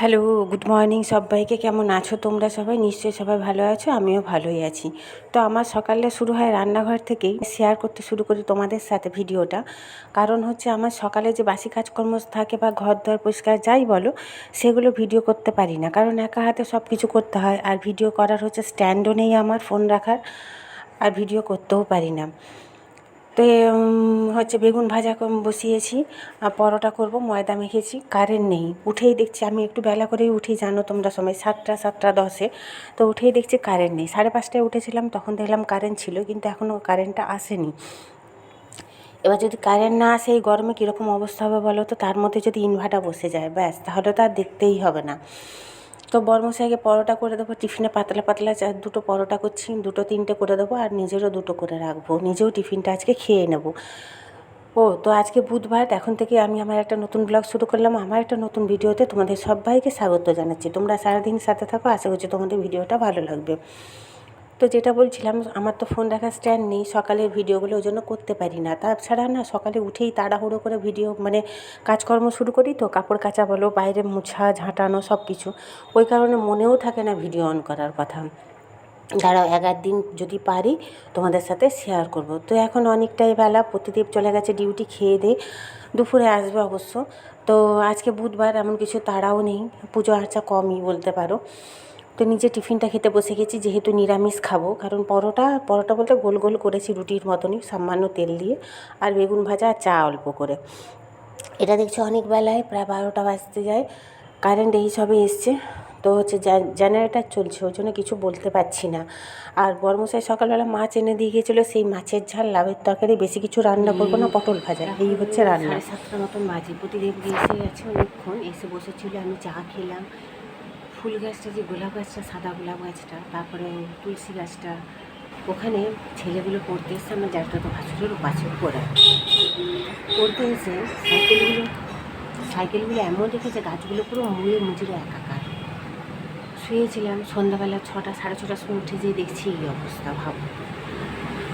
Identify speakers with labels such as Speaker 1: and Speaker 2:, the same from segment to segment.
Speaker 1: Hello, good morning সবাইকে। কেমন আছো তোমরা সবাই? নিশ্চয়ই সবাই ভালো আছো, আমিও ভালোই আছি। তো আমার সকালে শুরু হয় রান্নাঘর থেকেই শেয়ার করতে শুরু করি তোমাদের সাথে ভিডিওটা। কারণ হচ্ছে আমার সকালে যে বাসি কাজকর্ম থাকে বা ঘর দর পরিষ্কার যাই বলো, সেগুলো ভিডিও করতে পারি না। কারণ একা হাতে সব কিছু করতে হয়, আর ভিডিও করার হচ্ছে স্ট্যান্ডও নেই আমার ফোন রাখার, আর ভিডিও করতেও পারি না। তো হচ্ছে বেগুন ভাজা বসিয়েছি, আর পরোটা করব, ময়দা মেখেছি কারেন্ট নেই। উঠেই দেখছি, আমি একটু বেলা করেই উঠি, জানো তোমরা সময় সাতটা সাতটা দশে। তো উঠেই দেখছি কারেন্ট নেই। সাড়ে পাঁচটায় উঠেছিলাম, তখন দেখলাম কারেন্ট ছিল, কিন্তু এখনও কারেন্টটা আসেনি। এবার যদি কারেন্ট না আসে, এই গরমে কীরকম অবস্থা হবে বলো তো? তার মধ্যে যদি ইনভার্টার বসে যায়, ব্যাস, তাহলে তো আর দেখতেই হবে না। তো বর্মশাইকে পরোটা করে দেবো, টিফিনে পাতলা পাতলা চা, দুটো পরোটা করছি, দুটো তিনটে করে দেবো আর নিজেরও দুটো করে রাখব। নিজেও টিফিনটা আজকে খেয়ে নেব। ও, তো আজকে বুধবার, এখন থেকে আমি আমার একটা নতুন ব্লগ শুরু করলাম। আমার একটা নতুন ভিডিওতে তোমাদের সবাইকে স্বাগত জানাচ্ছি। তোমরা সারাদিন সাথে থাকো, আশা করছি তোমাদের ভিডিওটা ভালো লাগবে। তো যেটা বলছিলাম, আমার তো ফোন রাখার স্ট্যান্ড নেই, সকালের ভিডিওগুলো ওই জন্য করতে পারি না। তাছাড়া না, সকালে উঠেই তাড়াহুড়ো করে ভিডিও মানে কাজকর্ম শুরু করি তো, কাপড় কাচা বলো, বাইরে মুছা, ঝাঁটানো সব কিছু। ওই কারণে মনেও থাকে না ভিডিও অন করার কথা। দাঁড়াও এগার দিন যদি পারি, তোমাদের সাথে শেয়ার করব। তো এখন অনেকটাই বেলা প্রতিদেব চলে গেছে ডিউটি খেয়ে দিয়ে দুপুরে আসবে অবশ্য। তো আজকে বুধবার, এমন কিছু তাড়াও নেই, পুজো আর্চা কমই বলতে পারো। তো নিজে টিফিনটা খেতে বসে গেছি, যেহেতু নিরামিষ খাব। কারণ পরোটা পরোটা বলতে গোল গোল করেছি রুটির মতনই, সামান্য তেল দিয়ে। আর বেগুন ভাজা আর চা অল্প করে। এটা দেখছি অনেক বেলায়, প্রায় বারোটা বাজতে যায়। কারেন্ট এই সবে এসছে। তো হচ্ছে জেনারেটার চলছে, ওই জন্য কিছু বলতে পারছি না। আর বর্মশাই সকালবেলা মাছ এনে দিয়ে গিয়েছিল, সেই মাছের ঝাল লাভের তরকারি, বেশি কিছু রান্না করব না, পটল ভাজা, এই হচ্ছে রান্না।
Speaker 2: সাতটা মতন বাজে। প্রতিদেব এসে গেছে অনেকক্ষণ, এসে বসেছিল, আমি চা খেলাম। ফুল গাছটা যে গোলাপ গাছটা, সাদা গোলাপ গাছটা, তারপরে তুলসী গাছটা, ওখানে ছেলেগুলো পড়তে এসে আমার যারটা তো ভাসুরের বাছুর পড়ে। পড়তে এসে সাইকেলগুলো সাইকেলগুলো এমন রেখেছে, গাছগুলো পুরো মুড়ে মুজুরে একাকার। শুয়েছিলাম সন্ধ্যাবেলা ছটা, সাড়ে ছটার সময় উঠে যেয়ে দেখছি এই অবস্থা, ভাবো।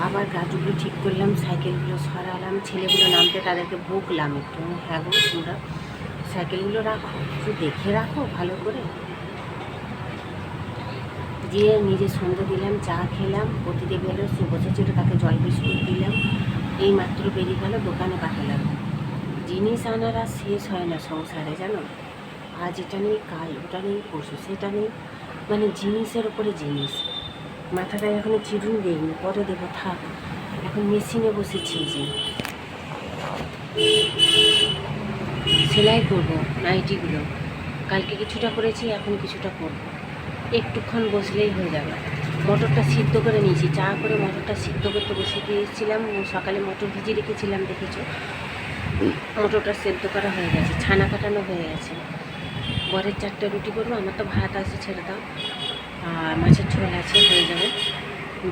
Speaker 2: আবার গাছগুলো ঠিক করলাম, সাইকেলগুলো সরালাম, ছেলেগুলো নামতে তাদেরকে বকলাম একটু। হ্যাঁ গো তোমরা, সাইকেলগুলো রাখো, একটু দেখে রাখো ভালো করে। দিয়ে নিজে সন্ধ্যে দিলাম, চা খেলাম প্রতিদেব এলো সে বসেছিল, তাকে জল বিস্কুট দিলাম, এই মাত্র বেরিয়ে গেল, দোকানে পাঠালাম। জিনিস আনার আর শেষ হয় না সংসারে, জানো? আজ এটা নেই, কাল ওটা নেই, পরশু সেটা নেই মানে জিনিসের ওপরে জিনিস। মাথাটায় এখনও চিরুন দেয়নি, পরে দেবো, থাক, এখন মেশিনে বসেছি যে। সেলাই করব, নাইটিগুলো। কালকে কিছুটা করেছি, এখন কিছুটা করব। একটুক্ষণ বসলেই হয়ে যাবে। মটরটা সিদ্ধ করে নিয়েছি। চা করে মটরটা সিদ্ধ করতে বসে দিয়েছিলাম। সকালে মটর ভিজিয়ে রেখেছিলাম, দেখেছ? মটরটা সেদ্ধ করা হয়ে গেছে, ছানা কাটানো হয়ে গেছে। বরের চারটে রুটি করব, আমার তো ভাত আছে, ছেড়ে দাও। আর মাছের ঝোল আছে, হয়ে যাবে।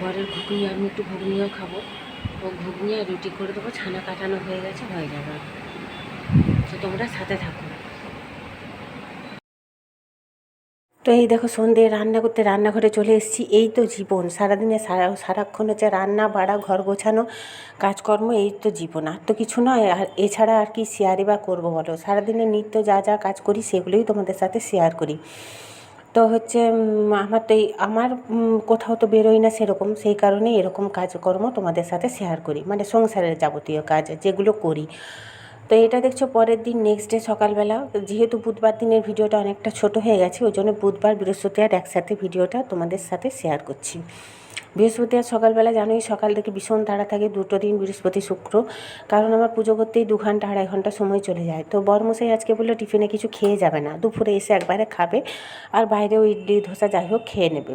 Speaker 2: বরের ঘুগনি আমি একটু ঘুগনিও খাব। ও ঘুগনি আর রুটি করে দেবো, ছানা কাটানো হয়ে গেছে, হয়ে যাবে। তো তোমরা সাথে থাকো।
Speaker 1: তো এই দেখো সন্ধে রান্না করতে রান্নাঘরে চলে এসেছি। এই তো জীবন, সারাদিনে সারা, সারাক্ষণ হচ্ছে রান্না, বাড়া, ঘর গোছানো, কাজকর্ম, এই তো জীবন। আর তো কিছু নয়, আর এছাড়া আর কি শেয়ারই বা করব বলো? সারাদিনে নিত্য যা যা কাজ করি সেগুলোই তোমাদের সাথে শেয়ার করি। তো হচ্ছে আমার তো এই, আমার কোথাও তো বেরোই না সেরকম, সেই কারণে এরকম কাজকর্ম তোমাদের সাথে শেয়ার করি। মানে সংসারের যাবতীয় কাজ যেগুলো করি। তো এটা দেখছ পরের দিন নেক্সট ডে সকালবেলা। যেহেতু বুধবার দিনের ভিডিওটা অনেকটা ছোট হয়ে গেছে, ওই জন্য বুধবার বৃহস্পতিবার একসাথে ভিডিওটা তোমাদের সাথে শেয়ার করছি। বৃহস্পতিবার সকালবেলা জানোই সকাল থেকে ভীষণ তাড়া থাকে, দুটো দিন বৃহস্পতি, শুক্র। কারণ আমার পুজো করতেই দু ঘণ্টা, আড়াই ঘণ্টা সময় চলে যায়। তো বরমশাই আজকে বলল টিফিনে কিছু খেয়ে যাবে না, দুপুরে এসে একবারে খাবে, আর বাইরেও ইডলি, ধোসা যাই হোক খেয়ে নেবে।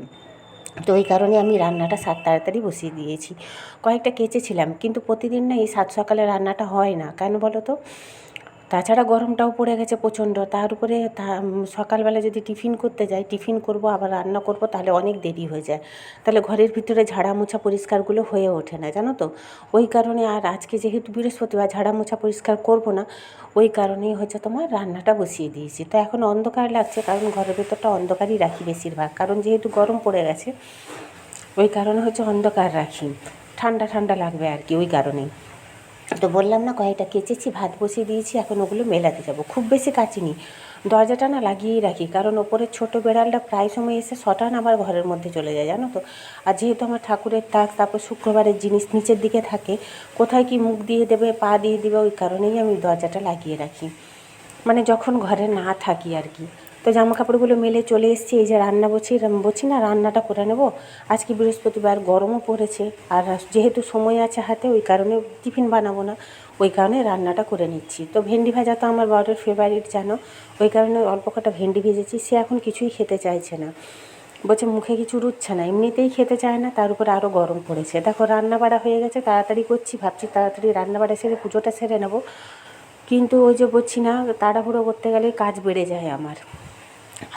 Speaker 1: তো ওই কারণে আমি রান্নাটা সাত তাড়াতাড়ি বসিয়ে দিয়েছি। কয়েকটা কেচেছিলাম, কিন্তু প্রতিদিন না এই সাত সকালে রান্নাটা হয় না। কেন বলো তো? তাছাড়া গরমটাও পড়ে গেছে প্রচণ্ড। তার উপরে সকালবেলা যদি টিফিন করতে যাই, টিফিন করব, আবার রান্না করব, তাহলে অনেক দেরি হয়ে যায়। তাহলে ঘরের ভিতরে ঝাড়া মোছা পরিষ্কারগুলো হয়ে ওঠে না, জানো তো? ওই কারণে আর আজকে যেহেতু বৃহস্পতিবার ঝাড়া মোছা পরিষ্কার করব না, ওই কারণেই হচ্ছে তোমার রান্নাটা বসিয়ে দিয়েছি। তো এখন অন্ধকার লাগছে, কারণ ঘরের ভেতরটা অন্ধকারই রাখি বেশিরভাগ। কারণ যেহেতু গরম পড়ে গেছে, ওই কারণে হচ্ছে অন্ধকার রাখি। ঠান্ডা ঠান্ডা লাগবে আর কি, ওই কারণেই। তো বললাম, না কয়েকটা কেচেছি, ভাত বসিয়ে দিয়েছি, এখন ওগুলো মেলাতে যাব। খুব বেশি কাচিনি। দরজাটা না লাগিয়েই রাখি, কারণ ওপরের ছোটো বেড়ালটা প্রায় সময় এসে শটান আমার ঘরের মধ্যে চলে যায়, জানো তো? আর যেহেতু আমার ঠাকুরের তাক, তারপর শুক্রবারের জিনিস নিচের দিকে থাকে, কোথায় কি মুখ দিয়ে দেবে, পা দিয়ে দেবে, ওই কারণেই আমি দরজাটা লাগিয়ে রাখি। মানে যখন ঘরে না থাকি আর কি। তো জামা কাপড়গুলো মেলে চলে এসেছি, এই যে রান্না বলছি বলছি না, রান্নাটা করে নেব। আজকে বৃহস্পতিবার গরমও পড়েছে, আর যেহেতু সময় আছে হাতে, ওই কারণে টিফিন বানাবো না, ওই কারণে রান্নাটা করে নিচ্ছি। তো ভেন্ডি ভাজা তো আমার বরের ফেভারিট জানো? ওই কারণে অল্প কটা ভেন্ডি ভেজেছি, সে এখন কিছুই খেতে চাইছে না। বলছে, মুখে কিছু রুচ্ছে না। এমনিতেই খেতে চায় না, তার উপরে আরও গরম পড়েছে। দেখো, রান্না বাড়া হয়ে গেছে, তাড়াতাড়ি করছি, ভাবছি তাড়াতাড়ি রান্না বাড়া সেরে, পুজোটা সেরে নেব। কিন্তু ওই যে বলছি না, তাড়াহুড়ো করতে গেলে কাজ বেড়ে যায় আমার।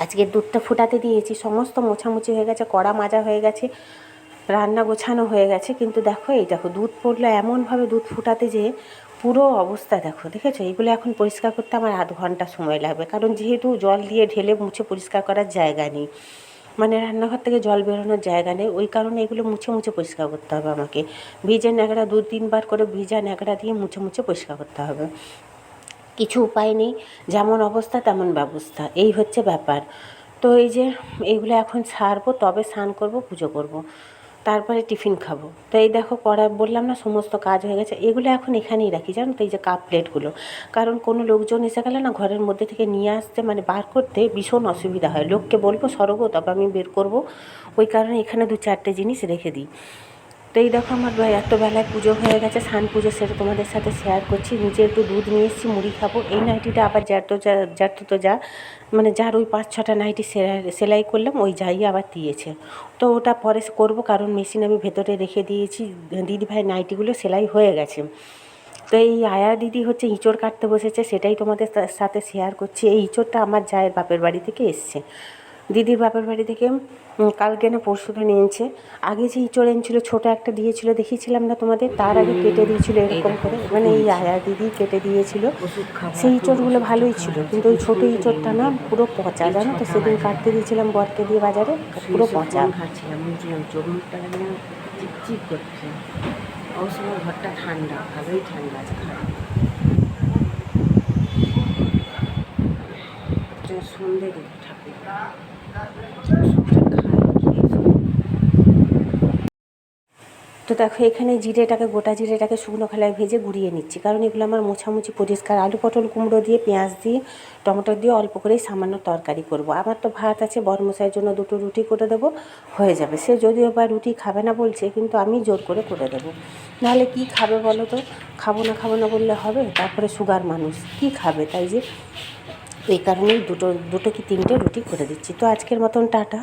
Speaker 1: আজকে দুধটা ফুটাতে দিয়েছি, সমস্ত মোছামুছি হয়ে গেছে, কড়া মাজা হয়ে গেছে, রান্না গোছানো হয়ে গেছে, কিন্তু দেখো এই দেখো দুধ পড়ল এমনভাবে দুধ ফুটাতে যে পুরো অবস্থা দেখো, দেখেছ? এগুলো এখন পরিষ্কার করতে আমার আধ ঘণ্টা সময় লাগবে, কারণ যেহেতু জল দিয়ে ঢেলে মুছে পরিষ্কার করার জায়গা নেই মানে রান্নাঘর থেকে জল বেরোনোর জায়গা নেই, ওই কারণে এগুলো মুছে মুছে পরিষ্কার করতে হবে আমাকে। ভিজে ন্যাকড়া দু তিনবার করে ভিজা ন্যাকড়া দিয়ে মুছে মুছে পরিষ্কার করতে হবে। কিছু উপায় নেই। যেমন অবস্থা, তেমন ব্যবস্থা। এই হচ্ছে ব্যাপার। তো এই যে এইগুলো এখন ছাড়বো, তবে স্নান করব, পুজো করব। তারপরে টিফিন খাব। তো এই দেখো, কড়া বললাম না, সমস্ত কাজ হয়ে গেছে। এগুলো এখন এখানেই রাখি, জানো তো? এই যে কাপ প্লেটগুলো। কারণ কোনো লোকজন এসে গেলে না, ঘরের মধ্যে থেকে নিয়ে আসতে মানে বার করতে ভীষণ অসুবিধা হয়। লোককে বলব, সরবো, তবে আমি বের করব। ওই কারণে এখানে দু চারটে জিনিস রেখে দিই। তো এই দেখো আমার ভাই, এত বেলায় পুজো হয়ে গেছে, স্নান পুজো সেটা তোমাদের সাথে শেয়ার করছি। নিজে একটু দুধ নিয়ে এসেছি, মুড়ি খাব। এই নাইটিটা আবার যার যা, যার তো যা মানে যার ওই পাঁচ ছটা নাইটি সেলাই করলাম, ওই যাই আবার দিয়েছে। তো ওটা পরে করব, কারণ মেশিন আমি ভেতরে রেখে দিয়েছি, দিদি ভাই নাইটিগুলো সেলাই হয়ে গেছে। তো এই আয়া দিদি হচ্ছে ইঁচড় কাটতে বসেছে, সেটাই তোমাদের সাথে শেয়ার করছি। এই ইঁচড়টা আমার জায়ের বাপের বাড়ি থেকে এসছে। দিদির বাপের বাড়ি থেকে কালকে না পরশু দিন এনেছে। আগে যে ইঁচড় এনেছিল ছোটো একটা দিয়েছিল দেখিয়েছিলাম না তোমাদের? তার আগে কেটে দিয়েছিল এরকম করে। মানে এই আয়া দিদি কেটে দিয়েছিল। সেই ইঁচড়গুলো ভালোই ছিল কিন্তু ওই ছোটো ইঁচড়টা না পুরো পচা জানো তো? সেদিন কাটতে দিয়েছিলাম বরকে দিয়ে বাজারে পুরো পচা।
Speaker 2: খাচ্ছিলাম চিপচিপ করছে। ঘরটা ঠান্ডা ভালোই ঠান্ডা আছে খারাপ সন্ধে দিকে ঠাকুর।
Speaker 1: তো দেখো, এখানে জিরেটাকে, গোটা জিরেটাকে শুকনো খোলায় ভেজে গুঁড়িয়ে নিচ্ছি। কারণ এগুলো আমার মোছামুছি পরিষ্কার। আলু, পটল কুমড়ো দিয়ে, পেঁয়াজ দিয়ে, টমেটো দিয়ে অল্প করেই সামান্য তরকারি করব। আমার তো ভাত আছে, বরমশাইয়ের জন্য দুটো রুটি করে দেবো, হয়ে যাবে। সে যদিও বা রুটি খাবে না বলছে, কিন্তু আমি জোর করে করে দেবো। নাহলে কি খাবে বলো তো? খাব না খাব না বললে হবে? তারপরে সুগার মানুষ, কি খাবে তাই যে? এই কারণেই দুটো দুটো কি তিনটে রুটি করে দিচ্ছি। তো আজকের মতন টাটা।